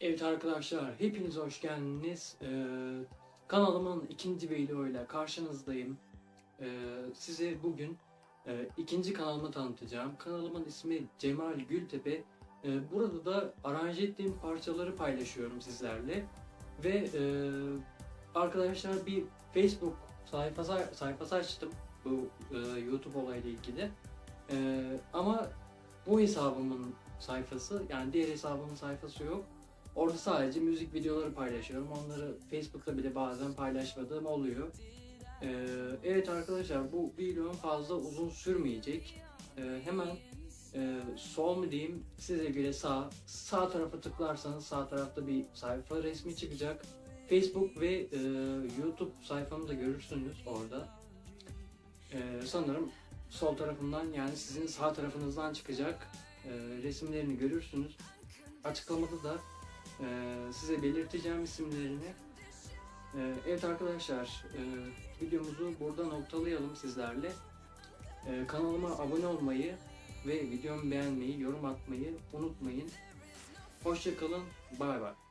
Evet arkadaşlar, hepiniz hoş geldiniz. Ee, kanalımın ikinci videoyla karşınızdayım. Ee, size bugün e, ikinci kanalımı tanıtacağım. Kanalımın ismi Cemal Gültepe. Ee, burada da aranje ettiğim parçaları paylaşıyorum sizlerle. Ve e, arkadaşlar bir Facebook sayfası, sayfası açtım bu e, YouTube olayla ilgili. Ee, ama bu hesabımın sayfası, yani diğer hesabımın sayfası yok. Orada sadece müzik videoları paylaşıyorum. Onları Facebook'ta bile bazen paylaşmadığım oluyor. Ee, evet arkadaşlar bu videom fazla uzun sürmeyecek. Ee, hemen e, sol mu diyeyim size göre sağ. Sağ tarafa tıklarsanız sağ tarafta bir sayfa resmi çıkacak. Facebook ve e, YouTube sayfamı da görürsünüz orada. Ee, sanırım sol tarafından yani sizin sağ tarafınızdan çıkacak e, resimlerini görürsünüz. Açıklamada da ee, size belirteceğim isimlerini. Ee, evet arkadaşlar, e, videomuzu burada noktalayalım sizlerle. Ee, kanalıma abone olmayı ve videomu beğenmeyi, yorum atmayı unutmayın. Hoşçakalın, bay bay.